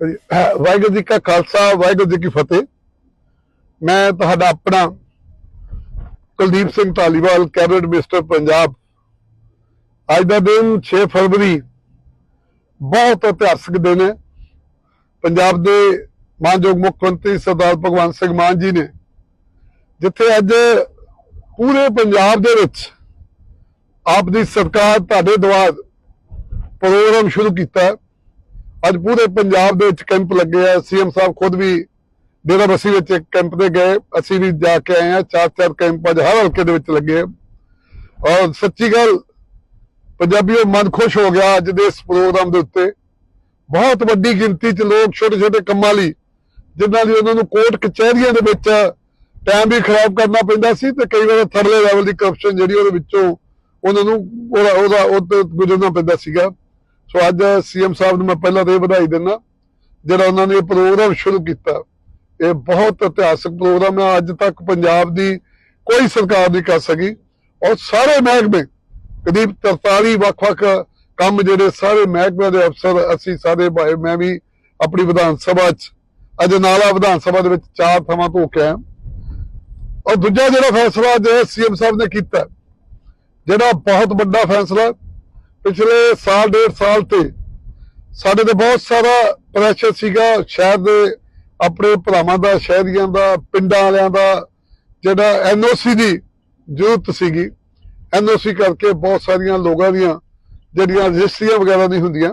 ਵਾਹਿਗੁਰੂ ਜੀ ਕਾ ਖਾਲਸਾ, ਵਾਹਿਗੁਰੂ ਜੀ ਕੀ ਫਤਿਹ। ਮੈਂ ਤੁਹਾਡਾ ਆਪਣਾ ਕੁਲਦੀਪ ਸਿੰਘ ਧਾਲੀਵਾਲ, ਕੈਬਨਿਟ ਮਿਨਿਸਟਰ ਪੰਜਾਬ। ਅੱਜ ਦਾ ਦਿਨ 6 ਫਰਵਰੀ ਬਹੁਤ ਇਤਿਹਾਸਕ ਦਿਨ ਹੈ। ਪੰਜਾਬ ਦੇ ਮਾਨਯੋਗ ਮੁੱਖ ਮੰਤਰੀ ਸਰਦਾਰ ਭਗਵੰਤ ਸਿੰਘ ਮਾਨ ਜੀ ਨੇ ਜਿੱਥੇ ਅੱਜ ਪੂਰੇ ਪੰਜਾਬ ਦੇ ਵਿੱਚ ਆਪ ਦੀ ਸਰਕਾਰ ਤੁਹਾਡੇ ਦੁਆਰ ਪ੍ਰੋਗਰਾਮ ਸ਼ੁਰੂ ਕੀਤਾ ਹੈ। ਅੱਜ ਪੂਰੇ ਪੰਜਾਬ ਦੇ ਵਿੱਚ ਕੈਂਪ ਲੱਗੇ ਆ। ਸੀਐਮ ਸਾਹਿਬ ਖੁਦ ਵੀ ਡੇਰਾ ਬਸੀ ਵਿੱਚ ਇੱਕ ਕੈਂਪ ਤੇ ਗਏ। ਅਸੀਂ ਵੀ ਜਾ ਕੇ ਆਏ ਆ। ਚਾਰ ਚਾਰ ਕੈਂਪ ਅੱਜ ਹਰ ਹਲਕੇ ਦੇ ਵਿੱਚ ਲੱਗੇ ਆ। ਔਰ ਸੱਚੀ ਗੱਲ, ਪੰਜਾਬੀਓ ਮਨ ਖੁਸ਼ ਹੋ ਗਿਆ ਅੱਜ ਦੇ ਇਸ ਪ੍ਰੋਗਰਾਮ ਦੇ ਉੱਤੇ। ਬਹੁਤ ਵੱਡੀ ਗਿਣਤੀ 'ਚ ਲੋਕ ਛੋਟੇ ਛੋਟੇ ਕੰਮਾਂ ਲਈ, ਜਿਨ੍ਹਾਂ ਲਈ ਉਹਨਾਂ ਨੂੰ ਕੋਰਟ ਕਚਹਿਰੀਆਂ ਦੇ ਵਿੱਚ ਟਾਈਮ ਵੀ ਖਰਾਬ ਕਰਨਾ ਪੈਂਦਾ ਸੀ ਤੇ ਕਈ ਵਾਰ ਥਰਲੇ ਲੈਵਲ ਦੀ ਕਰਪਸ਼ਨ ਜਿਹੜੀ ਉਹਦੇ ਵਿੱਚੋਂ ਉਹਨਾਂ ਨੂੰ ਉਹਦਾ ਉਹਦਾ ਉਹ ਗੁਜ਼ਰਨਾ ਪੈਂਦਾ ਸੀਗਾ। ਸੋ ਅੱਜ ਸੀਐਮ ਸਾਹਿਬ ਨੂੰ ਮੈਂ ਪਹਿਲਾਂ ਤਾਂ ਇਹ ਵਧਾਈ ਦਿੰਦਾ, ਜਿਹੜਾ ਉਹਨਾਂ ਨੇ ਇਹ ਪ੍ਰੋਗਰਾਮ ਸ਼ੁਰੂ ਕੀਤਾ, ਇਹ ਬਹੁਤ ਇਤਿਹਾਸਕ ਪ੍ਰੋਗਰਾਮ ਹੈ। ਅੱਜ ਤੱਕ ਪੰਜਾਬ ਦੀ ਕੋਈ ਸਰਕਾਰ ਨਹੀਂ ਕਰ ਸਕੀ। ਔਰ ਸਾਰੇ ਮਹਿਕਮੇ, ਕਰੀਬ 43 ਵੱਖ-ਵੱਖ ਕੰਮ ਜਿਹੜੇ ਸਾਰੇ ਮਹਿਕਮਿਆਂ ਦੇ ਅਫਸਰ, ਅਸੀਂ ਸਾਰੇ ਭਾਈ, ਮੈਂ ਵੀ ਆਪਣੀ ਵਿਧਾਨ ਸਭਾ 'ਚ, ਅੱਜ ਨਾਲਾ ਵਿਧਾਨ ਸਭਾ ਦੇ ਵਿੱਚ ਚਾਰ ਥਾਵਾਂ ਤੋਂ ਕੇ ਆਇਆ। ਔਰ ਦੂਜਾ ਜਿਹੜਾ ਫੈਸਲਾ ਜੋ ਸੀਐਮ ਸਾਹਿਬ ਨੇ ਕੀਤਾ, ਜਿਹੜਾ ਬਹੁਤ ਵੱਡਾ ਫੈਸਲਾ ਪਿਛਲੇ ਸਾਲ, ਡੇਢ ਸਾਲ ਤੇ ਸਾਡੇ ਤੇ ਬਹੁਤ ਸਾਰਾ ਪ੍ਰੈਸ਼ਰ ਸੀਗਾ ਸ਼ਹਿਰ ਦੇ ਆਪਣੇ ਭਰਾਵਾਂ ਦਾ, ਸ਼ਹਿਰੀਆਂ ਦਾ, ਪਿੰਡਾਂ ਵਾਲਿਆਂ ਦਾ, ਜਿਹੜਾ ਐਨਓਸੀ ਦੀ ਜ਼ਰੂਰਤ ਸੀਗੀ। ਐਨਓਸੀ ਕਰਕੇ ਬਹੁਤ ਸਾਰੀਆਂ ਲੋਕਾਂ ਦੀਆਂ ਜਿਹੜੀਆਂ ਰਜਿਸਟਰੀਆਂ ਵਗੈਰਾ ਨਹੀਂ ਹੁੰਦੀਆਂ,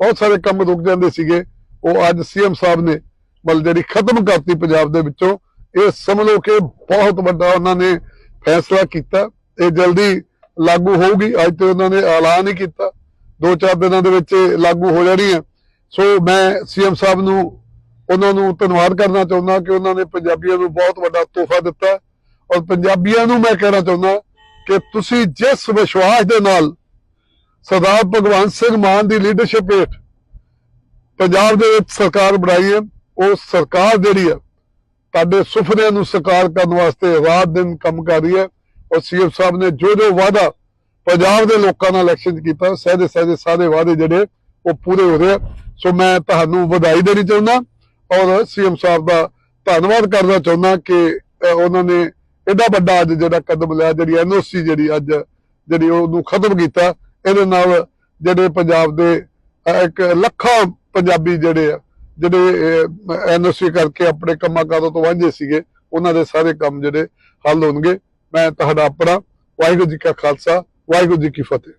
ਬਹੁਤ ਸਾਰੇ ਕੰਮ ਰੁਕ ਜਾਂਦੇ ਸੀਗੇ। ਉਹ ਅੱਜ ਸੀਐਮ ਸਾਹਿਬ ਨੇ ਬਲ ਜਿਹੜੀ ਖਤਮ ਕਰਤੀ ਪੰਜਾਬ ਦੇ ਵਿੱਚੋਂ, ਇਹ ਸਮਝ ਲਓ ਕਿ ਬਹੁਤ ਵੱਡਾ ਉਹਨਾਂ ਨੇ ਫੈਸਲਾ ਕੀਤਾ। ਇਹ ਜਲਦੀ ਲਾਗੂ ਹੋਊਗੀ। ਅੱਜ ਤੇ ਉਹਨਾਂ ਨੇ ਐਲਾਨ ਹੀ ਕੀਤਾ। ਦੋ ਚਾਰ ਦਿਨਾਂ ਦੇ ਵਿੱਚ ਇਹ ਲਾਗੂ ਹੋ ਜਾਣੀ ਹੈ। ਸੋ ਮੈਂ ਸੀਐਮ ਸਾਹਿਬ ਨੂੰ, ਉਹਨਾਂ ਨੂੰ ਧੰਨਵਾਦ ਕਰਨਾ ਚਾਹੁੰਦਾ ਕਿ ਉਹਨਾਂ ਨੇ ਪੰਜਾਬੀਆਂ ਨੂੰ ਬਹੁਤ ਵੱਡਾ ਤੋਹਫਾ ਦਿੱਤਾ ਔਰ ਪੰਜਾਬੀਆਂ ਨੂੰ ਮੈਂ ਕਹਿਣਾ ਚਾਹੁੰਦਾ ਕਿ ਤੁਸੀਂ ਜਿਸ ਵਿਸ਼ਵਾਸ ਦੇ ਨਾਲ ਸਰਦਾਰ ਭਗਵੰਤ ਸਿੰਘ ਮਾਨ ਦੀ ਲੀਡਰਸ਼ਿਪ ਹੇਠ ਪੰਜਾਬ ਦੇ ਵਿੱਚ ਸਰਕਾਰ ਬਣਾਈ ਹੈ, ਉਹ ਸਰਕਾਰ ਜਿਹੜੀ ਹੈ, ਤੁਹਾਡੇ ਸੁਪਨਿਆਂ ਨੂੰ ਸਾਕਾਰ ਕਰਨ ਵਾਸਤੇ ਰਾਤ ਦਿਨ ਕੰਮ ਕਰ ਰਹੀ ਹੈ। ਔਰ ਸੀਐਮ ਸਾਹਿਬ ਨੇ ਜੋ ਜੋ ਵਾਅਦਾ ਪੰਜਾਬ ਦੇ ਲੋਕਾਂ ਨਾਲ ਇਲੈਕਸ਼ਨ 'ਚ ਕੀਤਾ ਸਹਦੇ ਸਹਦੇ ਸਾਰੇ ਵਾਅਦੇ ਜਿਹੜੇ ਉਹ ਪੂਰੇ ਹੋ ਰਹੇ ਆ। ਸੋ ਮੈਂ ਤੁਹਾਨੂੰ ਵਧਾਈ ਦੇਣੀ ਚਾਹੁੰਦਾ ਔਰ ਸੀਐਮ ਸਾਹਿਬ ਦਾ ਧੰਨਵਾਦ ਕਰਨਾ ਚਾਹੁੰਦਾ ਕਿ ਉਹਨਾਂ ਨੇ ਐਡਾ ਵੱਡਾ ਅੱਜ ਜਿਹੜਾ ਕਦਮ ਲਿਆ, ਜਿਹੜੀ ਐਨਓਸੀ ਜਿਹੜੀ ਅੱਜ, ਜਿਹੜੀ ਉਹਨੂੰ ਖਤਮ ਕੀਤਾ ਇਹਦੇ ਨਾਲ ਜਿਹੜੇ ਪੰਜਾਬ ਦੇ ਇੱਕ ਲੱਖਾਂ ਪੰਜਾਬੀ ਜਿਹੜੇ ਆ, ਜਿਹੜੇ ਐਨਓਸੀ ਕਰਕੇ ਆਪਣੇ ਕੰਮਾਂ ਕਾਰਾਂ ਤੋਂ ਵਾਂਝੇ ਸੀਗੇ, ਉਹਨਾਂ ਦੇ ਸਾਰੇ ਕੰਮ ਜਿਹੜੇ ਹੱਲ ਹੋਣਗੇ ਮੈਂ ਤੁਹਾਡਾ ਆਪਣਾ ਵਾਹਿਗੁਰੂ ਜੀ ਕਾ ਖਾਲਸਾ ਵਾਹਿਗੁਰੂ ਜੀ ਕੀ ਫਤਿਹ।